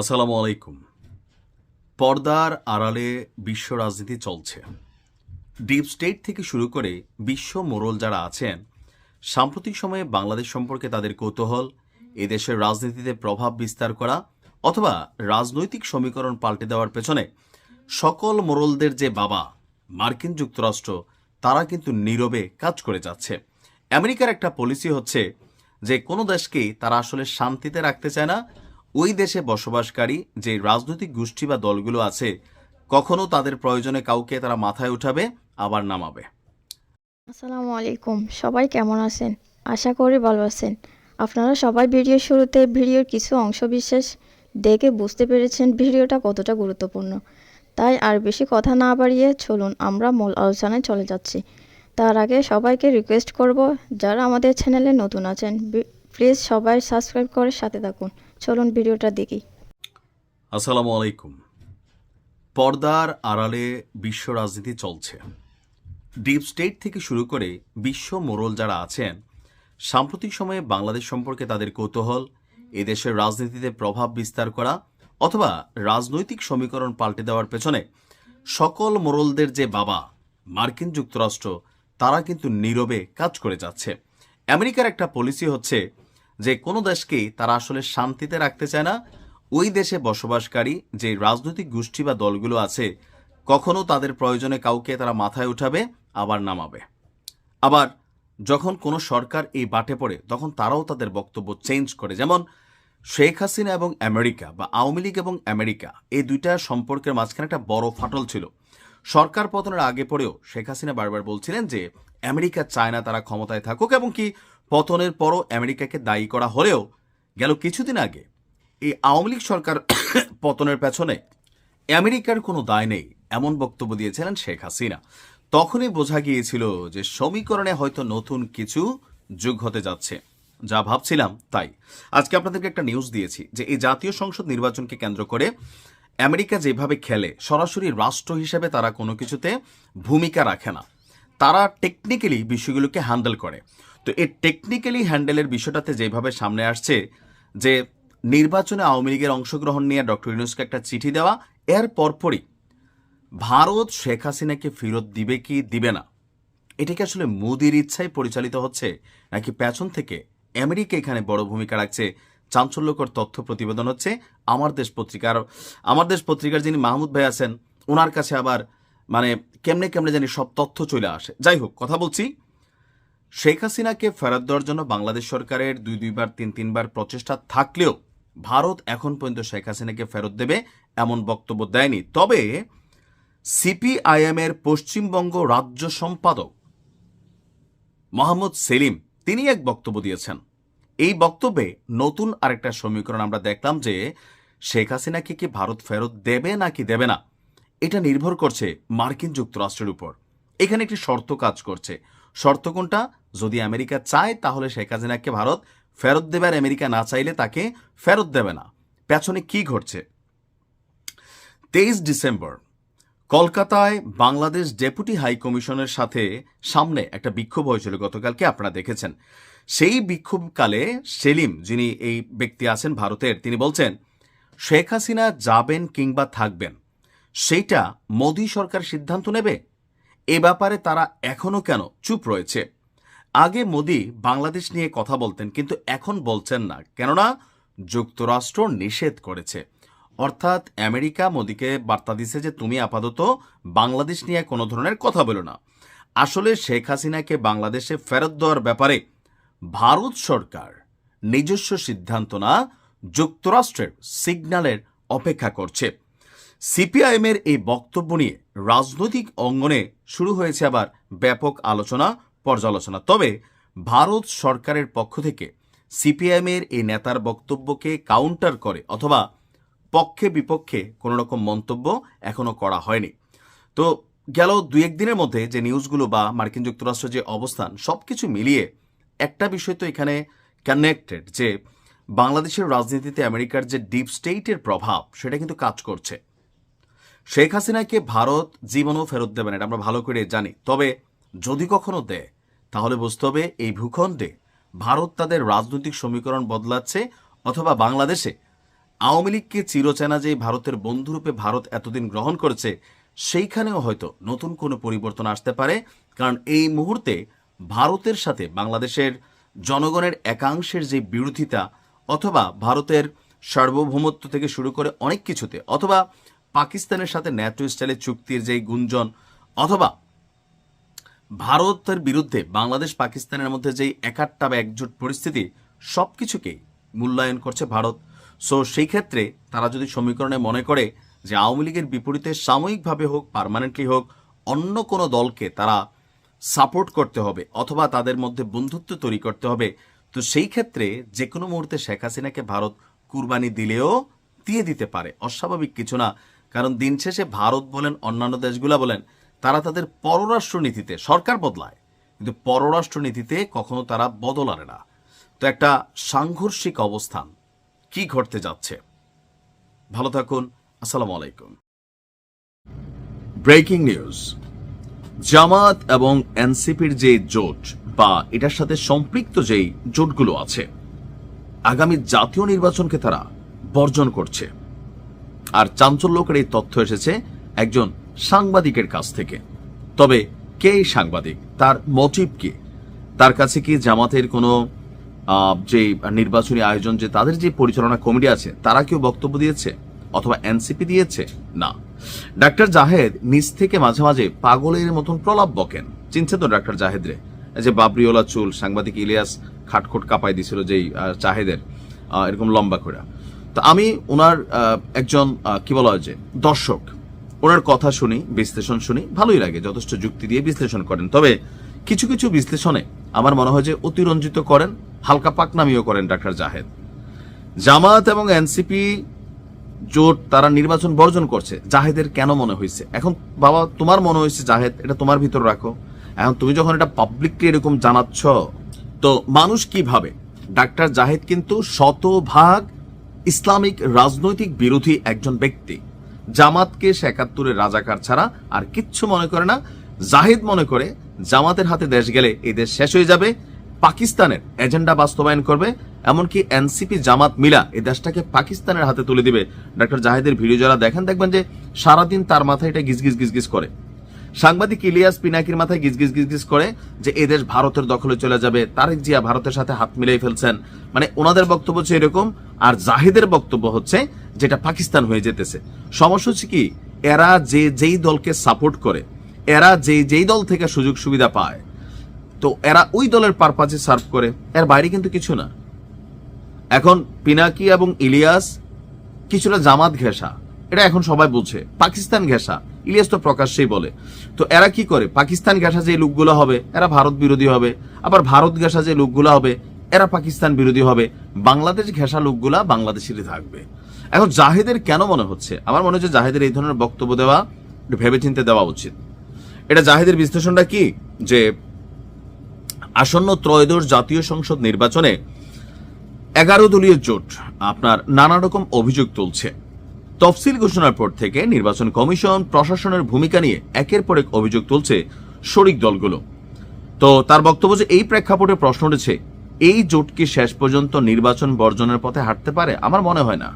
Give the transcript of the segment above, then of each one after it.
আসসালামু আলাইকুম। পর্দার আড়ালে বিশ্ব রাজনীতি চলছে। ডিপ স্টেট থেকে শুরু করে বিশ্ব মোরল যারা আছেন, সাম্প্রতিক সময়ে বাংলাদেশ সম্পর্কে তাদের কৌতূহল, এদেশের রাজনীতিতে প্রভাব বিস্তার করা অথবা রাজনৈতিক সমীকরণ পাল্টে দেওয়ার পেছনে সকল মোরলদের যে বাবা মার্কিন যুক্তরাষ্ট্র, তারা কিন্তু নীরবে কাজ করে যাচ্ছে। আমেরিকার একটা পলিসি হচ্ছে যে কোনো দেশকেই তারা আসলে শান্তিতে রাখতে চায় না ওই দেশে বসবাসকারী যে রাজনৈতিক গোষ্ঠী বা দলগুলো আছে, কখনো তাদের প্রয়োজনে কাউকে তারা মাথায় উঠাবে, আবার নামাবে। আসসালামু আলাইকুম। সবাই কেমন আছেন? আশা করি ভালো আছেন। আপনারা সবাই ভিডিওর শুরুতে ভিডিওর কিছু অংশ বিশেষ দেখে বুঝতে পেরেছেন ভিডিওটা কতটা গুরুত্বপূর্ণ। তাই আর বেশি কথা না বাড়িয়ে চলুন আমরা মূল আলোচনায় চলে যাচ্ছি। তার আগে সবাইকে রিকোয়েস্ট করব, যারা আমাদের চ্যানেলে নতুন আছেন, প্লিজ সবাই সাবস্ক্রাইব করে সাথে থাকুন। চলুন ভিডিওটা দেখি। আসসালামু আলাইকুম। পর্দার আড়ালে বিশ্ব রাজনীতি চলছে। ডিপ স্টেট থেকে শুরু করে বিশ্ব মোড়ল যারা আছেন, সাম্প্রতিক সময়ে বাংলাদেশ সম্পর্কে তাদের কৌতূহল, এদেশের রাজনীতিতে প্রভাব বিস্তার করা, অথবা রাজনৈতিক সমীকরণ পাল্টে দেওয়ার পেছনে সকল মোড়লদের যে বাবা মার্কিন যুক্তরাষ্ট্র, তারা কিন্তু নীরবে কাজ করে যাচ্ছে। আমেরিকার একটা পলিসি হচ্ছে যে কোনো দেশকেই তারা আসলে শান্তিতে রাখতে চায় না। ওই দেশে বসবাসকারী যে রাজনৈতিক গোষ্ঠী বা দলগুলো আছে, কখনো তাদের প্রয়োজনে কাউকে তারা মাথায় উঠাবে, আবার নামাবে। আবার যখন কোনো সরকার এই বাটে পড়ে, তখন তারাও তাদের বক্তব্য চেঞ্জ করে। যেমন শেখ হাসিনা এবং আমেরিকা বা আওয়ামী লীগ এবং আমেরিকা, এই দুইটা সম্পর্কের মাঝখানে একটা বড় ফাটল ছিল। সরকার পতনের আগে পরেও শেখ হাসিনা বারবার বলছিলেন যে, আমেরিকা চায় না তারা ক্ষমতায় থাকুক এবং কি পতনের পরও আমেরিকাকে দায়ী করা হলেও গেল কিছুদিন আগে এই আওয়ামী লীগ সরকার পতনের পেছনে আমেরিকার কোনো দায় নেই, এমন বক্তব্য দিয়েছিলেন শেখ হাসিনা। তখনই বোঝা গিয়েছিল যে সমীকরণে হয়তো নতুন কিছু যুগ হতে যাচ্ছে, যা ভাবছিলাম তাই। আজকে আপনাদেরকে একটা নিউজ দিয়েছি যে এই জাতীয় সংসদ নির্বাচনকে কেন্দ্র করে আমেরিকা যেভাবে খেলে, সরাসরি রাষ্ট্র হিসেবে তারা কোনো কিছুতে ভূমিকা রাখে না। তারা টেকনিক্যালি বিষয়গুলোকে হ্যান্ডেল করে। তো এই টেকনিক্যালি হ্যান্ডেলের বিষয়টাতে যেভাবে সামনে আসছে, যে নির্বাচনে আওয়ামী লীগের অংশগ্রহণ নিয়ে ডক্টর ইউনুসকে একটা চিঠি দেওয়া, এর পরপরই ভারত শেখ হাসিনাকে ফেরত দিবে কি দিবে না? এটা কি আসলে মোদির ইচ্ছায় পরিচালিত হচ্ছে, নাকি পেছন থেকে আমেরিকা এখানে বড় ভূমিকা রাখছে, চাঞ্চল্যকর তথ্য প্রতিবেদন হচ্ছে আমার দেশ পত্রিকার, আমার দেশ পত্রিকার যিনি মাহমুদ ভাই আছেন ওনার কাছে আবার মানে কেমনে কেমনে জানি সব তথ্য চলে আসে। যাই হোক, কথা বলছি। শেখ হাসিনাকে ফেরত দেওয়ার জন্য বাংলাদেশ সরকারের দুই, দুইবার, তিন, তিনবার প্রচেষ্টা থাকলেও ভারত এখন পর্যন্ত শেখ হাসিনাকে ফেরত দেবে এমন বক্তব্য দেয়নি। তবে সিপিআইএম এর পশ্চিমবঙ্গ রাজ্য সম্পাদক মোহাম্মদ সেলিম, তিনি এক বক্তব্য দিয়েছেন। এই বক্তব্যে নতুন আরেকটা সমীকরণ আমরা দেখলাম যে শেখ হাসিনাকে কি ভারত ফেরত দেবে নাকি দেবে না, এটা নির্ভর করছে মার্কিন যুক্তরাষ্ট্রের উপর। এখানে একটি শর্ত কাজ করছে। শর্ত কোনটা? যদি আমেরিকা চায়, তাহলে শেখ হাসিনাকে ভারত ফেরত দেবে, আর আমেরিকা না চাইলে তাকে ফেরত দেবে না। পেছনে কি ঘটছে? তেইশ ডিসেম্বর, কলকাতায় বাংলাদেশ ডেপুটি হাই কমিশনের সাথে সামনে একটা বিক্ষোভ হয়েছিল গতকালকে, আপনারা দেখেছেন। সেই বিক্ষোভকালে সেলিম, যিনি এই ব্যক্তি আছেন ভারতের, তিনি বলছেন, শেখ হাসিনা যাবেন কিংবা থাকবেন সেইটা মোদী সরকার সিদ্ধান্ত নেবে? এ ব্যাপারে তারা এখনও কেন চুপ রয়েছে? আগে মোদি বাংলাদেশ নিয়ে কথা বলতেন, কিন্তু এখন বলছেন না। কেননা, যুক্তরাষ্ট্র নিষেধ করেছে। অর্থাৎ আমেরিকা মোদিকে বার্তা দিছে যে, তুমি আপাতত বাংলাদেশ নিয়ে কোনো ধরনের কথা বলো না। আসলে শেখ হাসিনাকে বাংলাদেশে ফেরত দেওয়ার ব্যাপারে ভারত সরকার নিজস্ব সিদ্ধান্ত না, যুক্তরাষ্ট্রের সিগন্যালের অপেক্ষা করছে। সিপিআইএমের এই বক্তব্য নিয়ে রাজনৈতিক অঙ্গনে শুরু হয়েছে আবার ব্যাপক আলোচনা, পর্যালোচনা। তবে ভারত সরকারের পক্ষ থেকে সিপিআইএমের এই নেতার বক্তব্যকে কাউন্টার করে অথবা পক্ষে বিপক্ষে কোনো রকম মন্তব্য এখনও করা হয়নি। তো গেল দুই একদিনের মধ্যে যে নিউজগুলো বা মার্কিন যুক্তরাষ্ট্রের যে অবস্থান সব কিছু মিলিয়ে একটা বিষয় তো এখানে কানেক্টেড যে বাংলাদেশের রাজনীতিতে আমেরিকার যে ডিপ স্টেটের প্রভাব, সেটা কিন্তু কাজ করছে। শেখ হাসিনাকে ভারত জীবনও ফেরত দেবে না, এটা আমরা ভালো করে জানি। তবে যদি কখনো দেয়, তাহলে বুঝতে হবে এই ভূখণ্ডে ভারত তাদের রাজনৈতিক সমীকরণ বদলাচ্ছে অথবা বাংলাদেশে আওয়ামী লীগকে চিরচেনা যে ভারতের বন্ধুরূপে ভারত এতদিন গ্রহণ করেছে, সেইখানেও হয়তো নতুন কোনো পরিবর্তন আসতে পারে। কারণ এই মুহূর্তে ভারতের সাথে বাংলাদেশের জনগণের একাংশের যে বিরোধিতা অথবা ভারতের সার্বভৌমত্ব থেকে শুরু করে অনেক কিছুতে, অথবা পাকিস্তানের সাথে ন্যাটো স্টাইলের চুক্তির যে গুঞ্জন, অথবা ভারতের বিরুদ্ধে বাংলাদেশ পাকিস্তানের মধ্যে যেই একাট্টা বা একজোট পরিস্থিতি সব কিছুকেই মূল্যায়ন করছে ভারত। সো সেই ক্ষেত্রে তারা যদি সমীকরণে মনে করে যে আওয়ামী লীগের বিপরীতে সাময়িকভাবে হোক, পার্মানেন্টলি হোক, অন্য কোনো দলকে তারা সাপোর্ট করতে হবে, অথবা তাদের মধ্যে বন্ধুত্ব তৈরি করতে হবে, তো সেই ক্ষেত্রে যে কোনো মুহূর্তে শেখ হাসিনাকে ভারত কুরবানি দিলেও দিয়ে দিতে পারে। অস্বাভাবিক কিছু না। কারণ দিন শেষে ভারত বলেন, অন্যান্য দেশগুলা বলেন, তারা তাদের পররাষ্ট্র নীতিতে সরকার বদলায়। কিন্তু পররাষ্ট্র নীতিতে কখনো তারা বদল আনে না। তো একটা সাংঘর্ষিক অবস্থান কি ঘটতে যাচ্ছে? ভালো থাকুন, আসসালামু আলাইকুম। Breaking news. জামাত এবং এনসিপির যে জোট বা এটার সাথে সম্পৃক্ত যেই জোটগুলো আছে, আগামী জাতীয় নির্বাচনকে তারা বর্জন করছে। আর চাঞ্চল্যকর এই তথ্য এসেছে একজন সাংবাদিকের কাছ থেকে। তবে কে সাংবাদিক? তার মোটিভ কি? তার কাছে কি জামাতের কোনো যে নির্বাচনী আয়োজন, যে তাদের যে পরিচালনা কমিটি আছে, তারা কেউ বক্তব্য দিয়েছে? অথবা এনসিপি দিয়েছে? না। ডাক্তার জাহেদ নিজ থেকে মাঝে মাঝে পাগলের মতন প্রলাপ বকেন। চিনছে তো ডাক্তার জাহেদ রে? যে বাবরিওলা চুল, সাংবাদিক ইলিয়াস খাটখোট কাপাই দিছিল যেই জাহেদের এরকম লম্বা করে তো আমি ওনার একজন কি বলা হয় যে, দর্শক। ওনার কথা শুনি, বিশ্লেষণ শুনি, ভালোই লাগে, যথেষ্ট যুক্তি দিয়ে বিশ্লেষণ করেন। তবে কিছু কিছু বিশ্লেষণে আমার মনে হয় যে অতিরঞ্জিত করেন, হালকা পাকনামিও করেন ডাক্তার জাহেদ। জামাত এবং এনসিপি জোট তারা নির্বাচন বর্জন করছে। জাহেদের কেন মনে হয়েছে? এখন বাবা, তোমার মনে হয়েছে জাহেদ, এটা তোমার ভিতর রাখো। এখন তুমি যখন এটা পাবলিকলি এরকম জানাচ্ছ, তো মানুষ কি ভাবে? ডাক্তার জাহেদ কিন্তু শতভাগ ইসলামিক রাজনৈতিক বিরোধী একজন ব্যক্তি। জামাতকে সে একাত্তরের রাজাকার ছাড়া আর কিচ্ছু মনে করে না। জাহিদ মনে করে জামাতের হাতে দেশ গেলে এই দেশ শেষ হয়ে যাবে। পাকিস্তানের এজেন্ডা বাস্তবায়ন করবে। এমনকি এনসিপি জামাত মিলা এই দেশটাকে পাকিস্তানের হাতে তুলে দিবে। ডক্টর জাহিদের ভিডিও যারা দেখেন, দেখবেন যে সারাদিন তার মাথায় এটা গিজগিজ গিজগিজ করে। সাংবাদিক ইলিয়াস পিনাকির মাথায় গিজগিজ গিজগিজ করে যে এই দেশ ভারতের দখলে চলে যাবে। তারেক জিয়া ভারতের সাথে হাত মিলিয়ে ফেলছেন। মানে ওনাদের বক্তব্য হচ্ছে এরকম, আর জাহিদের বক্তব্য হচ্ছে যেটা পাকিস্তান হয়ে যেতেছে। সমস্যা হচ্ছে কি, এরা যে যেই দলকে সাপোর্ট করে, এরা যে যেই দল থেকে সুযোগ সুবিধা পায়, তো এরা ওই দলের পারপাজে সার্ভ করে। এর বাইরে কিন্তু কিছু না। এখন পিনাকি এবং ইলিয়াস কিছুটা জামাত ঘেঁষা। এটা এখন সবাই বলছে পাকিস্তান ঘেঁষা। ইলিয়াস তো প্রকাশ্যেই বলে। তো এরা কি করে? পাকিস্তান ঘেঁষা যে লোকগুলো হবে, এরা ভারত বিরোধী হবে। আবার ভারত ঘেঁষা যে লোকগুলো হবে, এরা পাকিস্তান বিরোধী হবে। বাংলাদেশ ঘেঁষা লোকগুলা বাংলাদেশেরই থাকবে। এখন জাহেদের কেন মনে হচ্ছে? আমার মনে হচ্ছে জাহেদের এই ধরনের বক্তব্য দেওয়া, একটু ভেবেচিন্তে দেওয়া উচিত। এটা জাহেদের বিশ্লেষণটা কি? যে আসন্ন ত্রয়োদশ জাতীয় সংসদ নির্বাচনে এগারো দলীয় জোট আপনার নানা রকম অভিযোগ তুলছে। তফসিল ঘোষণার পর থেকে নির্বাচন কমিশন প্রশাসনের ভূমিকা নিয়ে একের পর এক অভিযোগ তুলছে শরিক দলগুলো। তো তার বক্তব্য যে এই প্রেক্ষাপটে প্রশ্ন উঠেছে, এই জোট কি শেষ পর্যন্ত নির্বাচন বর্জনের পথে হাঁটতে পারে? আমার মনে হয় না।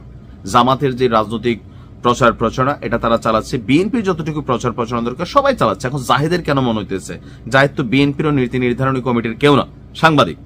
জামাতের যে রাজনৈতিক প্রচার প্রচারণা, এটা তারা চালাচ্ছে। বিএনপির যতটুকু প্রচার প্রচারণা দরকার, সবাই চালাচ্ছে। এখন জাহেদের কেন মনে হইতেছে? জাহেদ তো বিএনপির নীতি নির্ধারণী কমিটির কেউ না। সাংবাদিক।